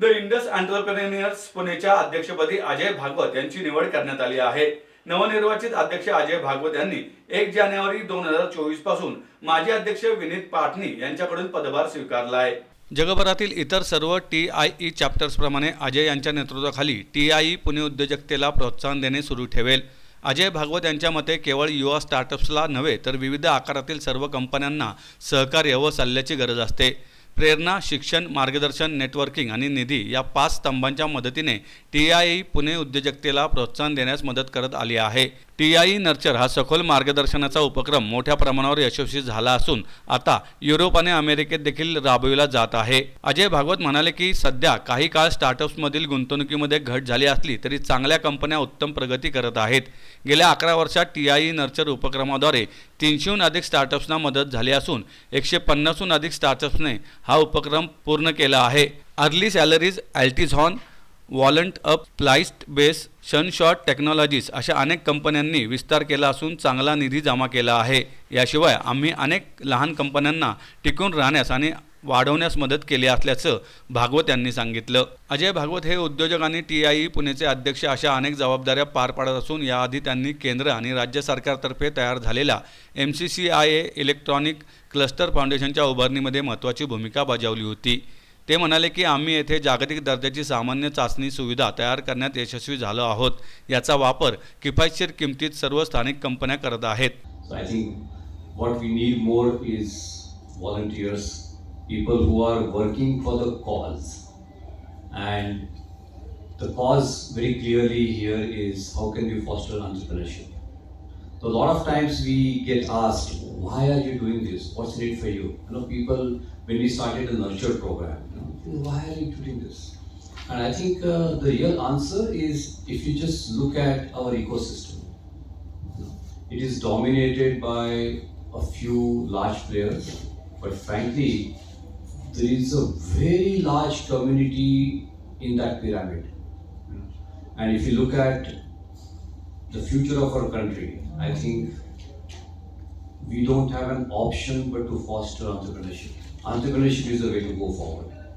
The Indus entrepreneurs पुणेच्या अध्यक्षपदी अजय भागवत यांची निवड करण्यात आली आहे. नवनिर्वाचित अध्यक्ष अजय भागवत यांनी एक जानेवारी दोन हजार चोवीसपासून माजी अध्यक्ष विनीत पाटणी यांच्याकडून पदभार स्वीकारला आहे. जगभरातील इतर सर्व टी आय ई चॅप्टर्सप्रमाणे अजय यांच्या नेतृत्वाखाली टी आय ई पुणे उद्योजकतेला प्रोत्साहन देणे सुरू ठेवेल. अजय भागवत यांच्या मते केवळ युवा स्टार्टअप्सला नव्हे तर विविध आकारातील सर्व कंपन्यांना सहकार्य व सल्ल्याची गरज असते. प्रेरणा शिक्षण मार्गदर्शन नेटवर्किंग आणि निधी या पाच स्तंभांच्या मदतीने टी आय ई पुणे उद्योजकतेला प्रोत्साहन देण्यास मदत करत आली आहे. टी आय नर्चर हा सखोल मार्गदर्शनाचा उपक्रम मोठ्या प्रमाणावर यशस्वी झाला असून आता युरोप आणि अमेरिकेत देखील राबविला जात आहे. अजय भागवत म्हणाले की सध्या काही काळ स्टार्टअप्समधील गुंतवणुकीमध्ये घट झाली असली तरी चांगल्या कंपन्या उत्तम प्रगती करत आहेत. गेल्या अकरा वर्षात टी आय ई नर्चर उपक्रमाद्वारे तीनशेहून अधिक स्टार्टअप्सना मदत झाली असून एकशे पन्नासहून अधिक स्टार्टअप्सने हा उपक्रम पूर्ण केला आहे. अर्ली सॅलरीज अल्टिझॉन वॉलंट अप प्लाइस्ट बेस शनशॉट टेक्नॉलॉजीज अशा अनेक कंपन्यांनी विस्तार केला असून चांगला निधी जमा केला आहे. याशिवाय आम्ही अनेक लहान कंपन्यांना टिकून राहण्यास आणि वाढवण्यास मदत केली असल्याचं भागवत यांनी सांगितलं. अजय भागवत हे उद्योजक आणि टी आय ई पुणेचे अध्यक्ष अशा अनेक जबाबदाऱ्या पार पाडत असून याआधी त्यांनी केंद्र आणि राज्य सरकारतर्फे तयार झालेल्या M C C I A electronic cluster फाउंडेशनच्या उभारणीमध्ये महत्त्वाची भूमिका बजावली होती. ते म्हणाले की आम्ही येथे जागतिक दर्जाची सामान्य चाचणी सुविधा तयार करण्यात यशस्वी झालो आहोत याचा वापर किफायतशीर किमतीत सर्व स्थानिक कंपन्या करत आहेत So I think what we need more is volunteers, people who are working for the cause. And the cause very clearly here is how can we foster entrepreneurship? So a lot of times we get asked, why are you doing this? What's in it for you? You know, people when we started the nurture program, why are you doing this? And I think uh, the real answer is if you just look at our ecosystem. It is dominated by a few large players, but frankly, there is a very large community in that pyramid. And if you look at the future of our country, I think we don't have an option but to foster entrepreneurship. Entrepreneurship is the way to go forward.